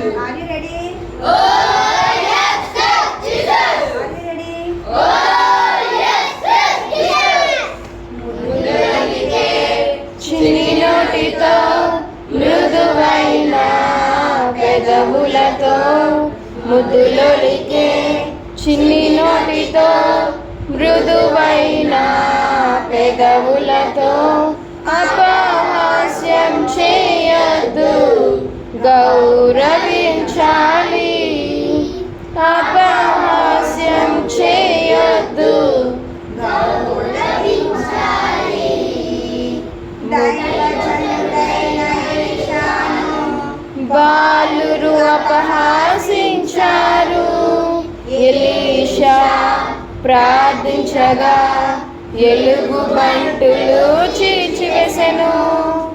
Are you ready? Are you ready? చిన్ని నోటితో మృదువైన పెదవులతో ముద్దులొలికే చిన్ని నోటితో మృదువైన పెదవులతో గౌరవించాలి. అపహాస్యం చేయొద్దు. బాలురు అపహాసించారు. ఎలీషా ప్రార్థించగా ఎలుగు బంటులు చీల్చివేసెను.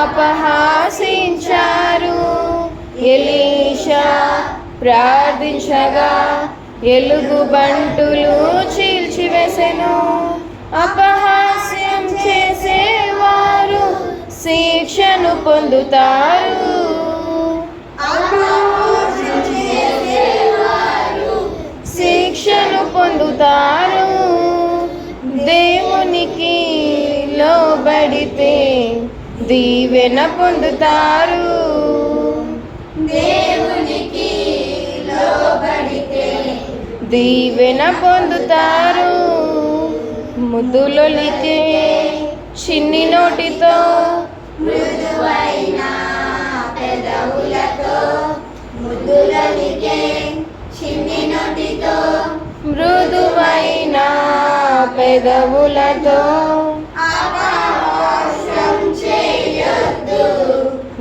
అపహాసించారు. ఎలీషా ప్రార్థించగా ఎలుగు బంటులు చీల్చివేసెను. అపహాస్యం చేసేవారు శిక్షను పొందుతారు. శిక్షను పొందుతారు. దీవెన పొందుతారు. దేవునికి లోబడితే దీవెన పొందుతారు. ముద్దులొలికే చిన్ని నోటితో మృదువైన పెదవులతో చిన్ని నోటితో మృదువైన పెదవులతో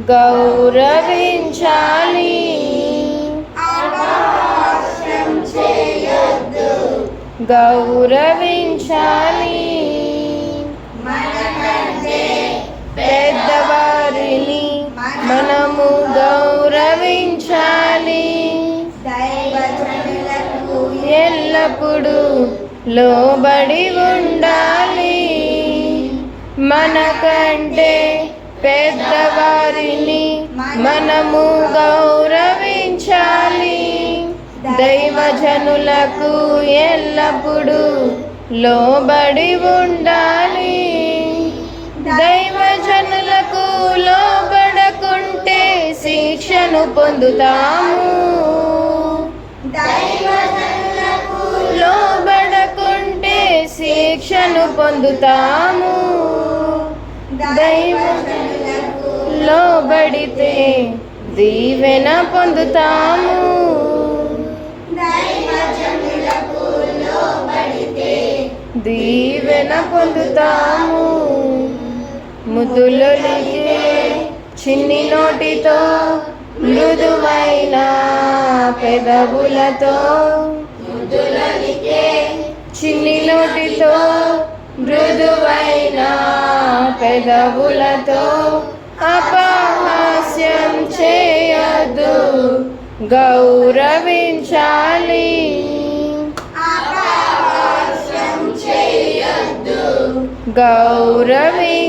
గౌరవించాలి. గౌరవించాలి. పెద్దవారిని మనము గౌరవించాలి. ఎల్లప్పుడూ లోబడి ఉండాలి. మనకంటే పెద్దవారిని మనము గౌరవించాలి. దైవజనులకు ఎల్లప్పుడూ లోబడి ఉండాలి. దైవజనులకు లోబడకుంటే శిక్షను పొందుతాము. లోబడకుంటే శిక్షను పొందుతాము. దైవజనులకు లోబడితే దీవెన పొందుతాము. దైవజనులకు లోబడితే దీవెన పొందుతాము. ముదులుగే చిన్ని నోటితో మృదువైన పెదవులతో ముద్దులనికే చిన్ని నోటితో పెదవులతో అపహాస్యం చేయొద్దు గౌరవించాలి. గౌరవించాలి.